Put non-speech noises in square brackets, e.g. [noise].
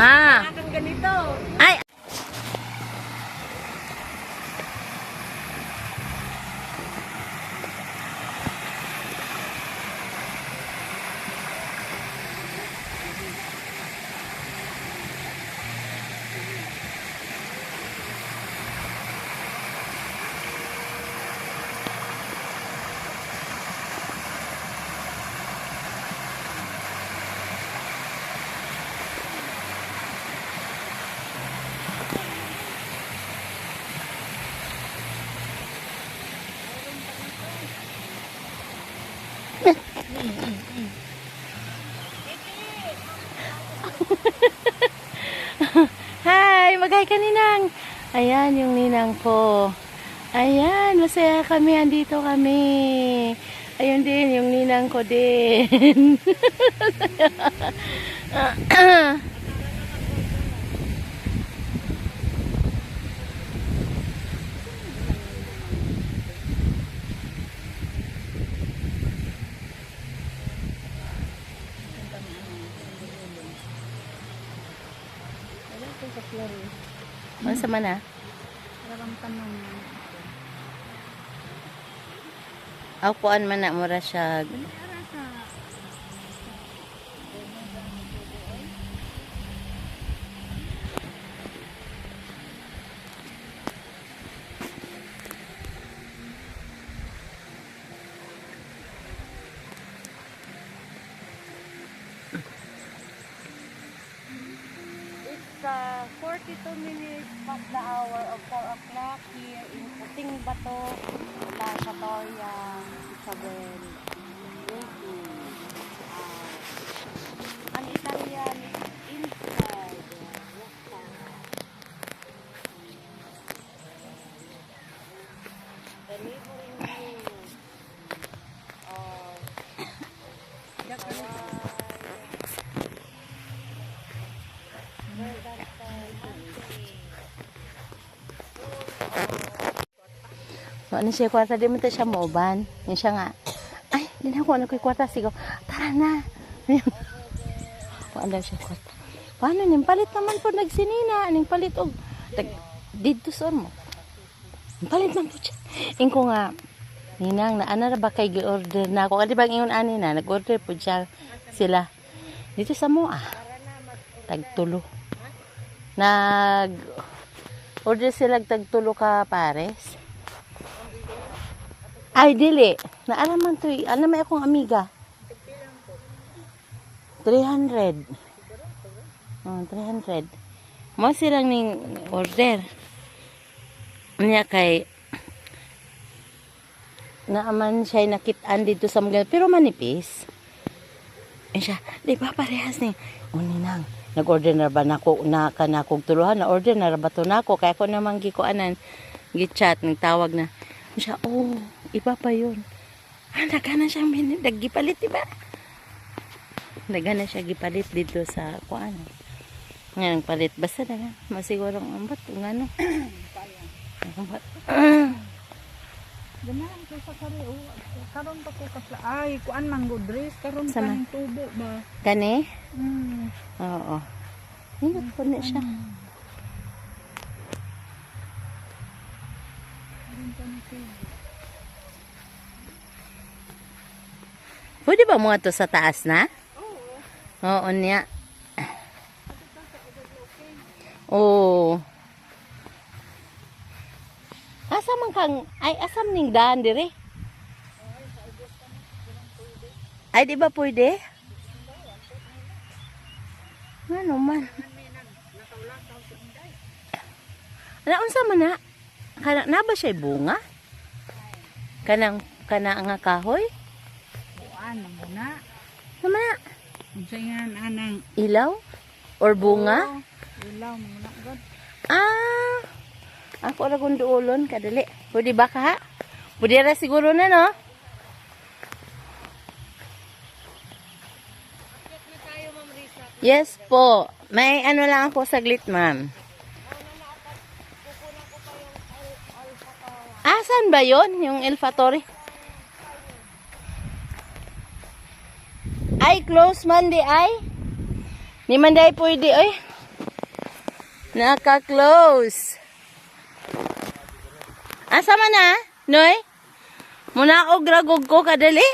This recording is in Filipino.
Ah. Hi, ka ninang. Ayan yung ninang ko. Ayan, masaya kami. Andito kami. Ayun din, yung ninang ko din. [laughs] [clears throat] Ano sa mana? Parang tanong. Akuan man na mura siya. Sa It's uh, 42 minutes past the hour of 4 o'clock here in Puting Bato, La Catoria, Isabel. So, ano siya kwarta? Di mo tayo siya mauban. Yan siya nga. Ay, di na ako. Ano ko'y kwarta? Sigaw. Tara na. [laughs] Kuan daw siya kwarta. Paano? Ning palit naman po nagsinina. Ning palit og. Tag, dito sa mo. Palit man po siya. Ingko nga. Ninang, na ana ra ba kay gi-order na ako? Kadi bang ingon ani na? Nag-order po siya sila. Dito sa mo ah. Tagtulo. Nag order sila tagtulo ka pares. Ay, dili. Naalam man to. Alam may akong amiga. 300. Oh, 300. Mo silang ning order. Niya kay naaman siya nakitaan dito sa mga pero manipis. Eh siya, di ba parehas ni uninang nag-order na ba nako na kanakog tuluhan na order na ba to nako kaya ko naman gikuanan gi-chat ng tawag na siya oh iba pa yun ah nagana min- naggipalit diba nagana siya gipalit dito sa kuan nga palit basta na masiguro ang ambat kung ano Ambat. [coughs] Ganahan ko sa kare o karon pa ko kasla ay kuan man go dress karon Sama. kaning tubo ba. Kani? Mm. Oo. Hindi po na siya. Karon kaning tubo. Pwede ba mga to sa taas na? Oo. Oo niya. Oo. Asa man kang, ay asam ning daan dire? Ay di ba pwede? Ano man? Ano man na? Kana na ba siya bunga? Kanang kana nga kahoy? Kuan man muna. Nama Unsa yan anang ilaw or bunga? Ilaw muna god. Ah, ako ra kung duulon kadali. Pwede ba ka ha? Pwede ra siguro na no? Yes po. May ano lang ako saglit, ma'am. Asan ba yon yung Elfatory? Ay, close man di ay. Ni man di pwede, oy. Naka-close. Asa man na? Noy? Muna og ragog ko kadali?